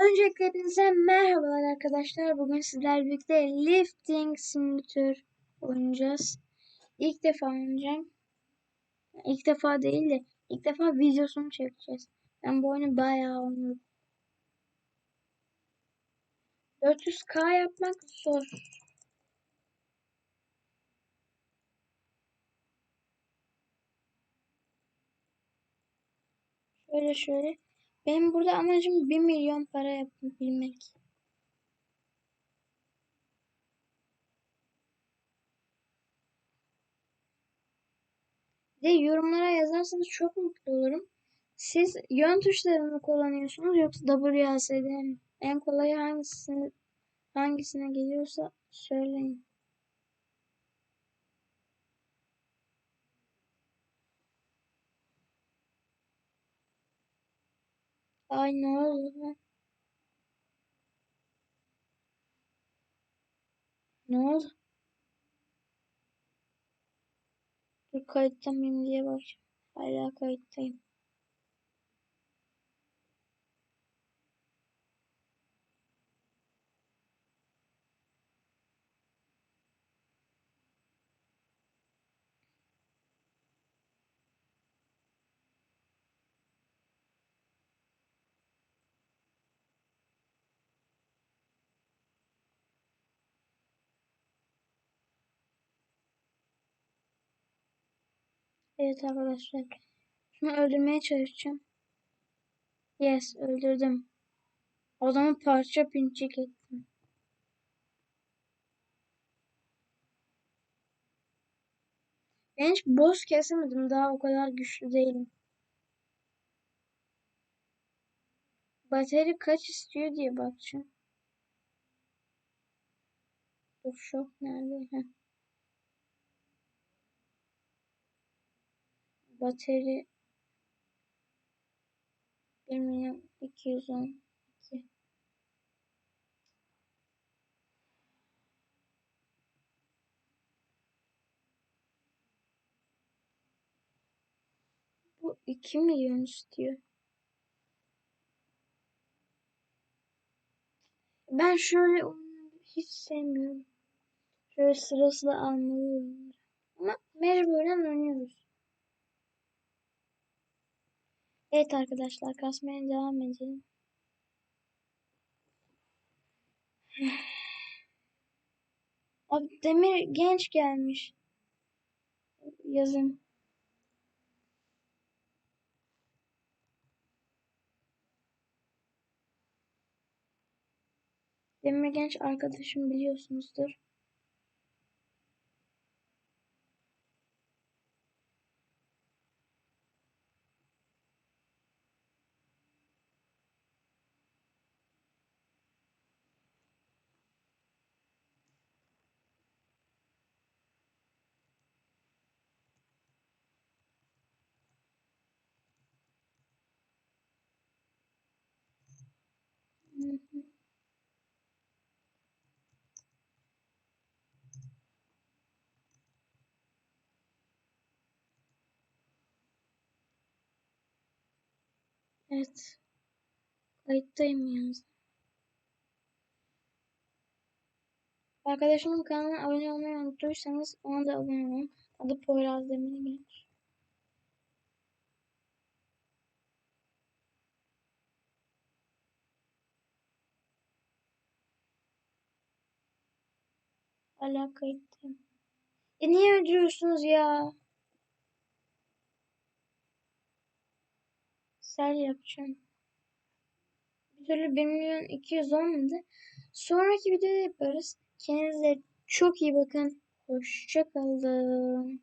Öncelikle hepinize merhabalar arkadaşlar. Bugün sizlerle birlikte Lifting Simulator oynayacağız. İlk defa oynayacağım. İlk defa değil de ilk defa videosunu çekeceğiz. Ben bu oyunu bayağı oynadım. 400k yapmak zor. Şöyle şöyle. Benim burada amacım 1 milyon para yapabilmek. De yorumlara yazarsanız çok mutlu olurum. Siz yön tuşlarını kullanıyorsunuz yoksa WASD mi? En kolayı hangisine, hangisine geliyorsa söyleyin. Ay ne oldu? Ne oldu? Dur kayıtta mıyım diye bak. Hala kayıttayım. Evet arkadaşlar. Şunu öldürmeye çalışacağım. Yes öldürdüm. Adamı parça pinçik ettim. Ben hiç boss kesemedim. Daha o kadar güçlü değilim. Bateri kaç istiyor diye bakacağım. Dur şok nerede? Heh. Bateri 1 milyon 212 Bu 2 milyon istiyor. Ben şöyle oyunları hiç sevmiyorum. Şöyle sırasıyla almalı oyunları. Ama mecburen oynuyoruz. Evet arkadaşlar kasmaya devam edelim. Abi Demir genç gelmiş. Yazın. Demir genç arkadaşım biliyorsunuzdur. Evet. Kayıttayım yalnız. Arkadaşımın kanalına abone olmayı unuttuysanız ona da abone olun. Adı Poyraz Demir Genç. Hala kayıttayım. E niye öldürüyorsunuz ya? Sel yapacağım. Bir türlü 1 milyon 200 olmadı. Sonraki videoda yaparız. Kendinize çok iyi bakın. Hoşçakalın.